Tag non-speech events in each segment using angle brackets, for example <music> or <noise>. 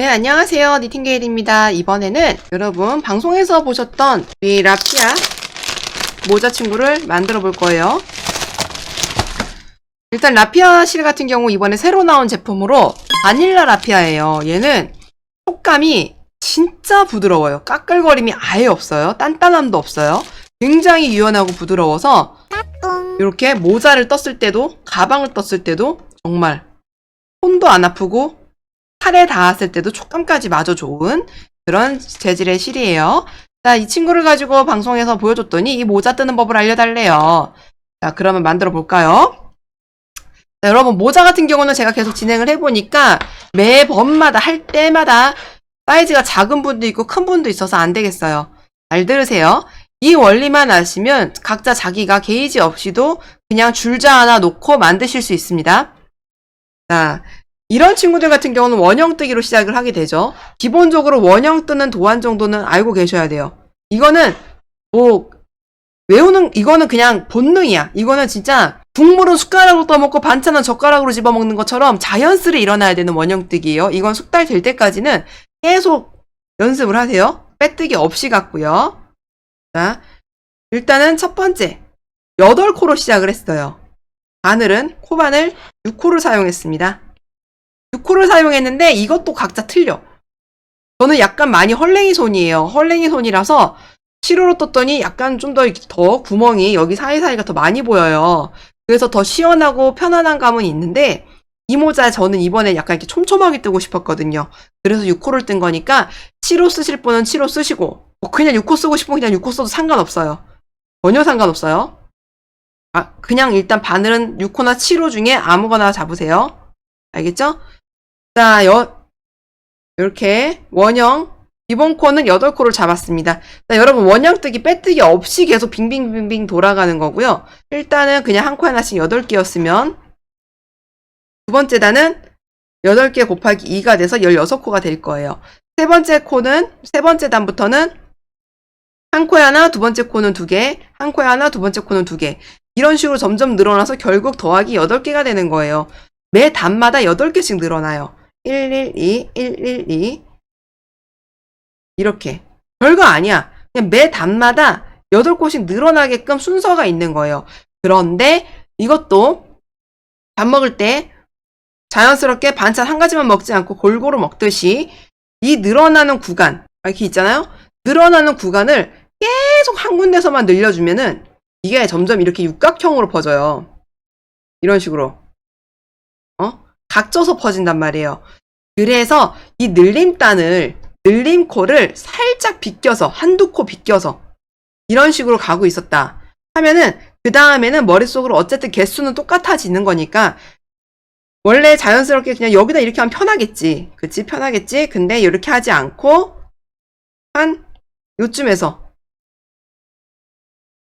네, 안녕하세요. 니팅게일입니다. 이번에는 여러분 방송에서 보셨던 이 라피아 모자 친구를 만들어 볼 거예요. 일단 라피아 실 같은 경우 이번에 새로 나온 제품으로 바닐라 라피아예요. 얘는 촉감이 진짜 부드러워요. 까끌거림이 아예 없어요. 단단함도 없어요. 굉장히 유연하고 부드러워서 이렇게 모자를 떴을 때도 가방을 떴을 때도 정말 손도 안 아프고 팔에 닿았을 때도 촉감까지 마저 좋은 그런 재질의 실이에요. 자, 이 친구를 가지고 방송에서 보여줬더니 이 모자 뜨는 법을 알려달래요. 자, 그러면 만들어 볼까요? 자, 여러분, 모자 같은 경우는 제가 계속 진행을 해보니까 매 번마다 할 때마다 사이즈가 작은 분도 있고 큰 분도 있어서 안 되겠어요. 잘 들으세요. 이 원리만 아시면 각자 자기가 게이지 없이도 그냥 줄자 하나 놓고 만드실 수 있습니다. 자, 이런 친구들 같은 경우는 원형 뜨기로 시작을 하게 되죠. 기본적으로 원형 뜨는 도안 정도는 알고 계셔야 돼요. 이거는 뭐 외우는 이거는 그냥 본능이야. 이거는 진짜 국물은 숟가락으로 떠먹고 반찬은 젓가락으로 집어먹는 것처럼 자연스레 일어나야 되는 원형 뜨기예요. 이건 숙달 될 때까지는 계속 연습을 하세요. 빼뜨기 없이 갔고요. 자, 일단은 첫 번째 8코로 시작을 했어요. 바늘은 코바늘 6코를 사용했습니다. 6코를 사용했는데 이것도 각자 틀려. 저는 약간 많이 헐랭이 손이에요. 헐랭이 손이라서 시로로 떴더니 약간 좀더더 구멍이 여기 사이사이가 더 많이 보여요. 그래서 더 시원하고 편안한 감은 있는데 이 모자 저는 이번에 약간 이렇게 촘촘하게 뜨고 싶었거든요. 그래서 6코를 뜬 거니까 7호 쓰실 분은 7호 쓰시고 뭐 그냥 6코 쓰고 싶으면 그냥 6코 써도 상관없어요. 전혀 상관없어요. 아, 그냥 일단 바늘은 6호나 7호 중에 아무거나 잡으세요. 알겠죠? 자, 여, 이렇게 원형 기본 코는 8코를 잡았습니다. 자, 여러분 원형 뜨기 빼뜨기 없이 계속 빙빙빙빙 돌아가는 거고요. 일단은 그냥 한 코 하나씩 8개였으면 두 번째 단은 8개 곱하기 2가 돼서 16코가 될 거예요. 세 번째 코는 세 번째 단부터는 한 코에 하나, 두 번째 코는 두 개, 한 코에 하나, 두 번째 코는 두 개. 이런 식으로 점점 늘어나서 결국 더하기 8개가 되는 거예요. 매 단마다 8개씩 늘어나요. 112, 112. 이렇게. 별거 아니야. 그냥 매 단마다 8곳씩 늘어나게끔 순서가 있는 거예요. 그런데 이것도 밥 먹을 때 자연스럽게 반찬 한 가지만 먹지 않고 골고루 먹듯이 이 늘어나는 구간, 이렇게 있잖아요? 늘어나는 구간을 계속 한 군데서만 늘려주면은 이게 점점 이렇게 육각형으로 퍼져요. 이런 식으로. 어? 각져서 퍼진단 말이에요. 그래서 이 늘림단을, 늘림코를 살짝 비껴서, 한두 코 비껴서, 이런 식으로 가고 있었다. 하면은, 그 다음에는 머릿속으로 어쨌든 개수는 똑같아지는 거니까, 원래 자연스럽게 그냥 여기다 이렇게 하면 편하겠지. 그치? 편하겠지? 근데 이렇게 하지 않고, 한, 요쯤에서,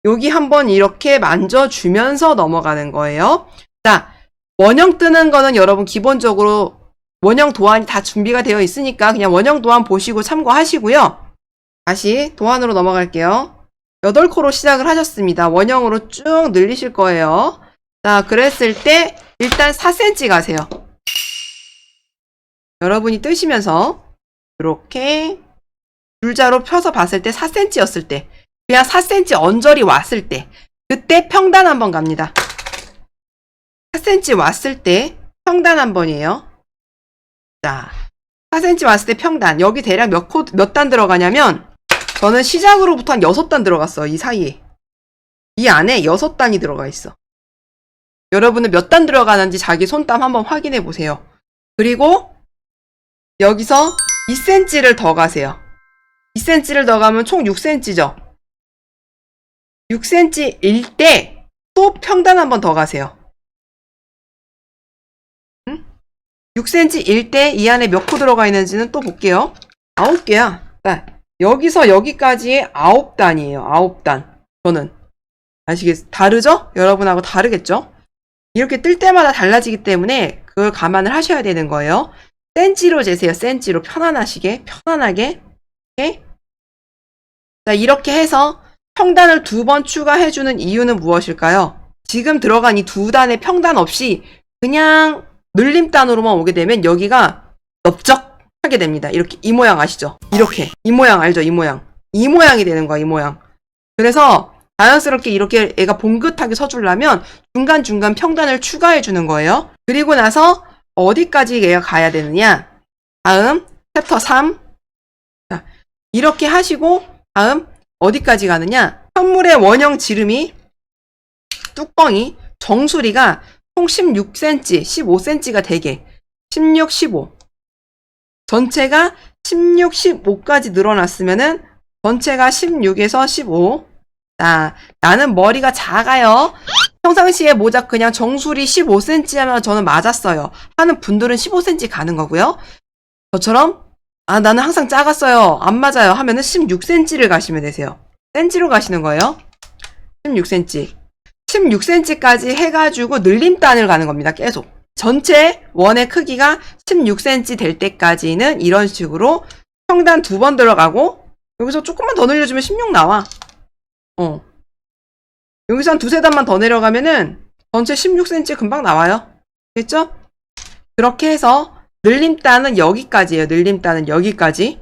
여기 한번 이렇게 만져주면서 넘어가는 거예요. 자, 원형 뜨는 거는 여러분 기본적으로 원형 도안이 다 준비가 되어 있으니까 그냥 원형 도안 보시고 참고하시고요. 다시 도안으로 넘어갈게요. 8코로 시작을 하셨습니다. 원형으로 쭉 늘리실 거예요. 자, 그랬을 때 일단 4cm 가세요. 여러분이 뜨시면서 이렇게 줄자로 펴서 봤을 때 4cm였을 때 그냥 4cm 언저리 왔을 때 그때 평단 한번 갑니다. 4cm 왔을 때 평단 한 번이에요. 자, 4cm 왔을 때 평단. 여기 대략 몇 코, 몇 단 들어가냐면, 저는 시작으로부터 한 6단 들어갔어, 이 사이에. 이 안에 6단이 들어가 있어. 여러분은 몇 단 들어가는지 자기 손땀 한번 확인해 보세요. 그리고, 여기서 2cm를 더 가세요. 2cm를 더 가면 총 6cm죠. 6cm일 때 또 평단 한번 더 가세요. 6cm일 때이 안에 몇 코 들어가 있는지는 또 볼게요. 9개야. 자, 여기서 여기까지 9단이에요. 9단. 저는. 아시겠, 다르죠? 여러분하고 다르겠죠? 이렇게 뜰 때마다 달라지기 때문에 그걸 감안을 하셔야 되는 거예요. 센치로 재세요. 센치로. 편안하시게. 편안하게. 오케이? 자, 이렇게 해서 평단을 두 번 추가해주는 이유는 무엇일까요? 지금 들어간 이 두 단의 평단 없이 그냥 늘림단으로만 오게 되면 여기가 넓적 하게 됩니다. 이렇게 이 모양 아시죠? 이렇게 이 모양 알죠? 이 모양 이 모양이 되는 거야 이 모양. 그래서 자연스럽게 이렇게 애가 봉긋하게 서주려면 중간중간 평단을 추가해 주는 거예요. 그리고 나서 어디까지 얘가 가야 되느냐? 다음 챕터 3. 자, 이렇게 하시고 다음 어디까지 가느냐? 현물의 원형 지름이 뚜껑이 정수리가 총 16cm, 15cm가 되게 16, 15 전체가 16, 15까지 늘어났으면은 전체가 16에서 15 자, 나는 머리가 작아요. 평상시에 모자 그냥 정수리 15cm 하면 저는 맞았어요. 하는 분들은 15cm 가는 거고요. 저처럼 아 나는 항상 작았어요. 안 맞아요. 하면은 16cm를 가시면 되세요. 센치로 가시는 거예요. 16cm. 16cm까지 해가지고 늘림단을 가는 겁니다. 계속. 전체 원의 크기가 16cm 될 때까지는 이런 식으로 평단 두 번 들어가고 여기서 조금만 더 늘려주면 16 나와. 어. 여기서 한 두세 단만 더 내려가면은 전체 16cm 금방 나와요. 됐죠? 그렇게 해서 늘림단은 여기까지예요. 늘림단은 여기까지.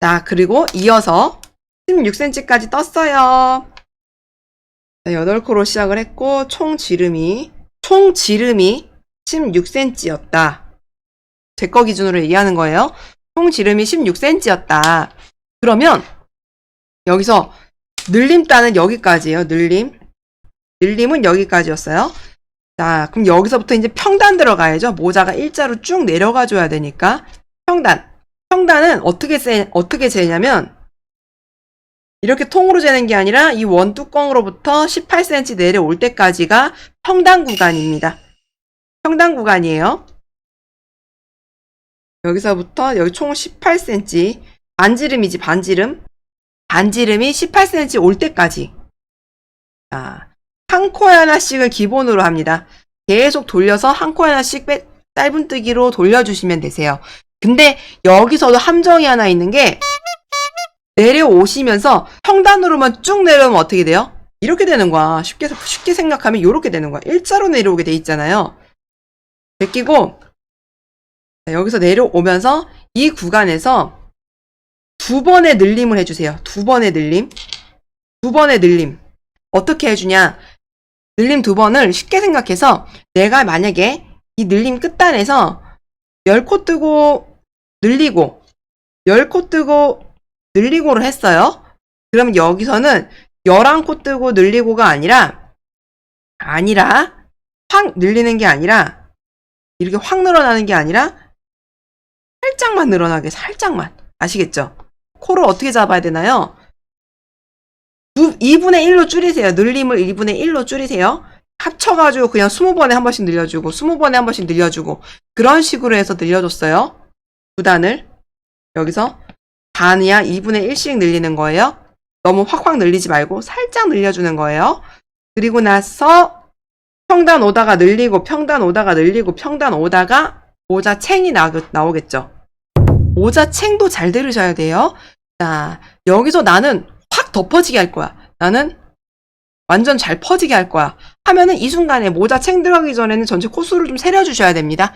자, 그리고 이어서 16cm까지 떴어요. 자, 8코로 시작을 했고 총 지름이 총 지름이 16cm였다. 제 거 기준으로 얘기하는 거예요. 총 지름이 16cm였다. 그러면 여기서 늘림단은 여기까지예요. 늘림. 늘림은 여기까지였어요. 자, 그럼 여기서부터 이제 평단 들어가야죠. 모자가 일자로 쭉 내려가 줘야 되니까. 평단. 평단은 어떻게 세, 어떻게 재냐면 이렇게 통으로 재는 게 아니라 이 원 뚜껑으로부터 18cm 내려올 때까지가 평단 구간입니다. 평단 구간이에요. 여기서부터 여기 총 18cm 반지름이지 반지름 반지름이 18cm 올 때까지 자, 한 코에 하나씩을 기본으로 합니다. 계속 돌려서 한 코에 하나씩 빼, 짧은뜨기로 돌려주시면 되세요. 근데 여기서도 함정이 하나 있는 게 내려오시면서 평단으로만 쭉 내려오면 어떻게 돼요? 이렇게 되는 거야. 쉽게, 쉽게 생각하면 이렇게 되는 거야. 일자로 내려오게 돼 있잖아요. 베끼고 자, 여기서 내려오면서 이 구간에서 두 번의 늘림을 해주세요. 두 번의 늘림. 두 번의 늘림. 어떻게 해주냐? 늘림 두 번을 쉽게 생각해서 내가 만약에 이 늘림 끝단에서 10코 뜨고 늘리고 10코 뜨고 늘리고를 했어요. 그럼 여기서는 11코 뜨고 늘리고가 아니라 아니라 확 늘리는 게 아니라 이렇게 확 늘어나는 게 아니라 살짝만 늘어나게 살짝만 아시겠죠? 코를 어떻게 잡아야 되나요? 2분의 1로 줄이세요. 늘림을 2분의 1로 줄이세요. 합쳐가지고 그냥 20번에 한 번씩 늘려주고 20번에 한 번씩 늘려주고 그런 식으로 해서 늘려줬어요. 두 단을 여기서 반이야 2분의 1씩 늘리는 거예요. 너무 확확 늘리지 말고 살짝 늘려주는 거예요. 그리고 나서 평단 오다가 늘리고 평단 오다가 늘리고 평단 오다가 모자 챙이 나, 나오겠죠. 모자 챙도 잘 들으셔야 돼요. 자, 여기서 나는 확 덮어지게 할 거야. 나는 완전 잘 퍼지게 할 거야. 하면은 이 순간에 모자 챙 들어가기 전에는 전체 코수를 좀 세려주셔야 됩니다.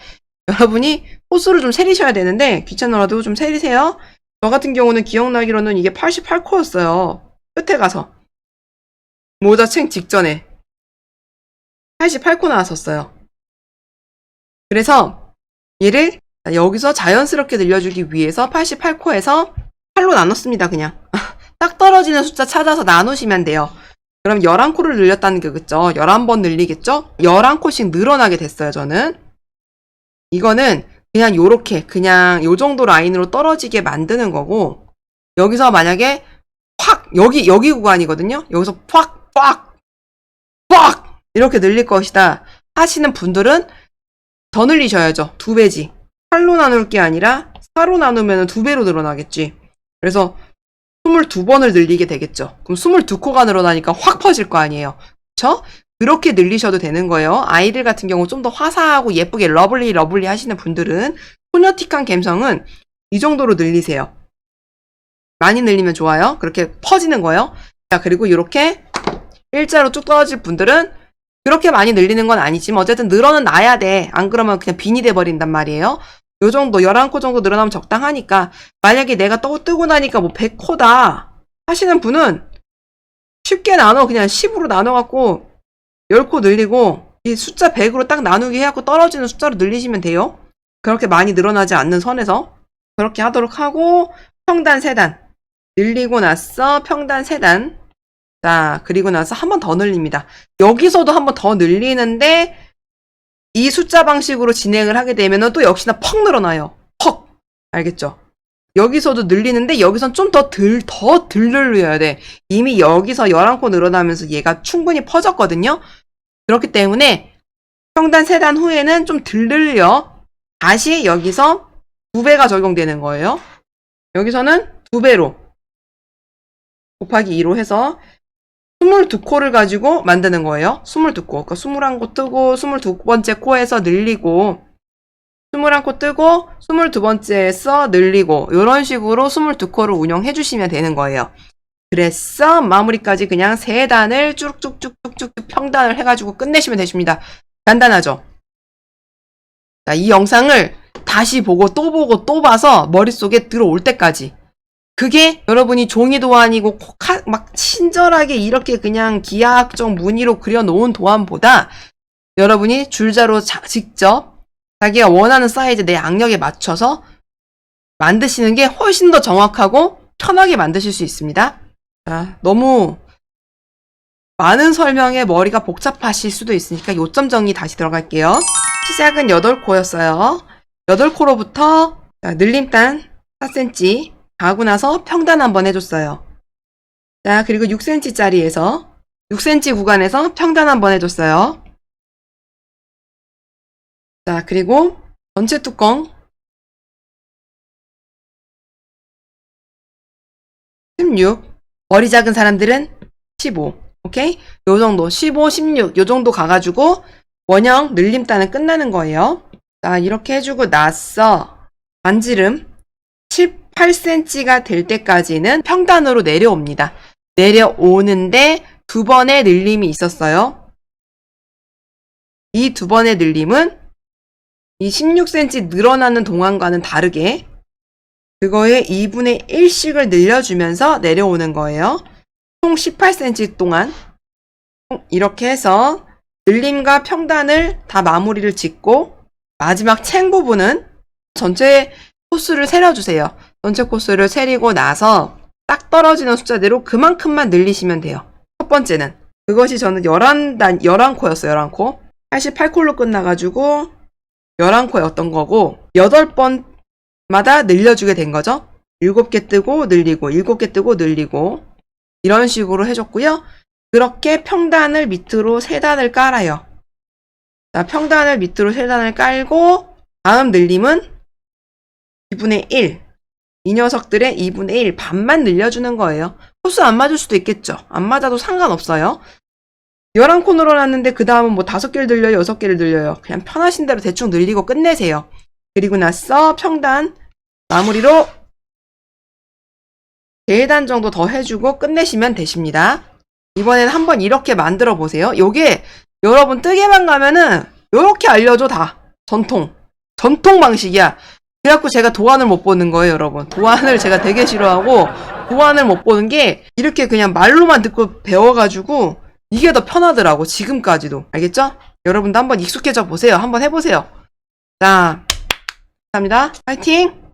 여러분이 코수를 좀 세리셔야 되는데 귀찮아라도 좀 세리세요. 저 같은 경우는 기억나기로는 이게 88코였어요. 끝에 가서. 모자 챙 직전에. 88코 나왔었어요. 그래서 얘를 여기서 자연스럽게 늘려주기 위해서 88코에서 8로 나눴습니다, 그냥. <laughs> 딱 떨어지는 숫자 찾아서 나누시면 돼요. 그럼 11코를 늘렸다는 게겠죠? 11번 늘리겠죠? 11코씩 늘어나게 됐어요, 저는. 이거는 그냥 요렇게, 그냥 요 정도 라인으로 떨어지게 만드는 거고, 여기서 만약에 확, 여기, 여기 구간이거든요? 여기서 확, 확, 확! 이렇게 늘릴 것이다. 하시는 분들은 더 늘리셔야죠. 두 배지. 8로 나눌 게 아니라 4로 나누면 두 배로 늘어나겠지. 그래서 22번을 늘리게 되겠죠. 그럼 22코가 늘어나니까 확 퍼질 거 아니에요. 그쵸? 그렇게 늘리셔도 되는 거예요. 아이들 같은 경우 좀 더 화사하고 예쁘게 러블리 러블리 하시는 분들은 소녀틱한 감성은 이 정도로 늘리세요. 많이 늘리면 좋아요. 그렇게 퍼지는 거예요. 자, 그리고 이렇게 일자로 쭉 떨어질 분들은 그렇게 많이 늘리는 건 아니지만 어쨌든 늘어는 놔야 돼. 안 그러면 그냥 빈이 돼 버린단 말이에요. 요 정도, 11코 정도 늘어나면 적당하니까, 만약에 내가 또 뜨고 나니까 뭐 100코다 하시는 분은 쉽게 나눠, 그냥 10으로 나눠갖고 10코 늘리고, 이 숫자 100으로 딱 나누기 해갖고 떨어지는 숫자로 늘리시면 돼요. 그렇게 많이 늘어나지 않는 선에서. 그렇게 하도록 하고, 평단 3단. 늘리고 나서 평단 3단. 자, 그리고 나서 한 번 더 늘립니다. 여기서도 한 번 더 늘리는데, 이 숫자 방식으로 진행을 하게 되면은 또 역시나 퍽 늘어나요. 퍽. 알겠죠? 여기서도 늘리는데 여기선 좀더 들, 더들 늘려야 돼. 이미 여기서 11코 늘어나면서 얘가 충분히 퍼졌거든요? 그렇기 때문에 평단 3단 후에는 좀들 늘려 다시 여기서 2배가 적용되는 거예요. 여기서는 2배로 곱하기 2로 해서 22코를 가지고 만드는 거예요. 22코. 그러니까 21코 뜨고 22번째 코에서 늘리고 21코 뜨고 22번째에서 늘리고 이런 식으로 22코를 운영해 주시면 되는 거예요. 그래서 마무리까지 그냥 세 단을 쭉쭉쭉쭉쭉 평단을 해가지고 끝내시면 되십니다. 간단하죠? 자, 이 영상을 다시 보고 또 보고 또 봐서 머릿속에 들어올 때까지 그게 여러분이 종이 도안이고 콕 하- 막 친절하게 이렇게 그냥 기하학적 무늬로 그려놓은 도안보다 여러분이 줄자로 자- 직접 자기가 원하는 사이즈 내 악력에 맞춰서 만드시는 게 훨씬 더 정확하고 편하게 만드실 수 있습니다. 자, 너무 많은 설명에 머리가 복잡하실 수도 있으니까 요점 정리 다시 들어갈게요. 시작은 8코였어요. 8코로부터 늘림단 4cm 가고 나서 평단 한번 해줬어요. 자, 그리고 6cm짜리에서 6cm 구간에서 평단 한번 해줬어요. 자, 그리고 전체 뚜껑 16 머리 작은 사람들은 15 오케이? 요 정도 15, 16 요 정도 가가지고 원형 늘림단은 끝나는 거예요. 자, 이렇게 해주고 나서 반지름 7, 8cm가 될 때까지는 평단으로 내려옵니다. 내려오는데 두 번의 늘림이 있었어요. 이 두 번의 늘림은 이 16cm 늘어나는 동안과는 다르게 그거의 2분의 1씩을 늘려주면서 내려오는 거예요. 총 18cm 동안 이렇게 해서 늘림과 평단을 다 마무리를 짓고 마지막 챙 부분은 전체 코스를 세려주세요. 전체 코스를 세리고 나서 딱 떨어지는 숫자대로 그만큼만 늘리시면 돼요. 첫 번째는 그것이 저는 11단, 11코였어요. 11코. 88콜로 끝나가지고 11코였던 거고 8번마다 늘려주게 된 거죠. 7개 뜨고 늘리고 7개 뜨고 늘리고 이런 식으로 해줬고요. 그렇게 평단을 밑으로 3단을 깔아요. 자, 평단을 밑으로 3단을 깔고 다음 늘림은 2분의 1. 이 녀석들의 2분의 1 반만 늘려주는 거예요. 코스 안 맞을 수도 있겠죠. 안 맞아도 상관없어요. 11코 늘어났는데 그 다음은 뭐 5개를 늘려요, 6개를 늘려요. 그냥 편하신 대로 대충 늘리고 끝내세요. 그리고 나서 평단 마무리로 계단 정도 더 해주고 끝내시면 되십니다. 이번엔 한번 이렇게 만들어 보세요. 요게 여러분 뜨개만 가면은 요렇게 알려줘 다. 전통. 전통 방식이야. 그래갖고 제가 도안을 못 보는 거예요, 여러분. 도안을 제가 되게 싫어하고 도안을 못 보는 게 이렇게 그냥 말로만 듣고 배워가지고 이게 더 편하더라고, 지금까지도. 알겠죠? 여러분도 한번 익숙해져 보세요. 한번 해보세요. 자, 감사합니다. 파이팅!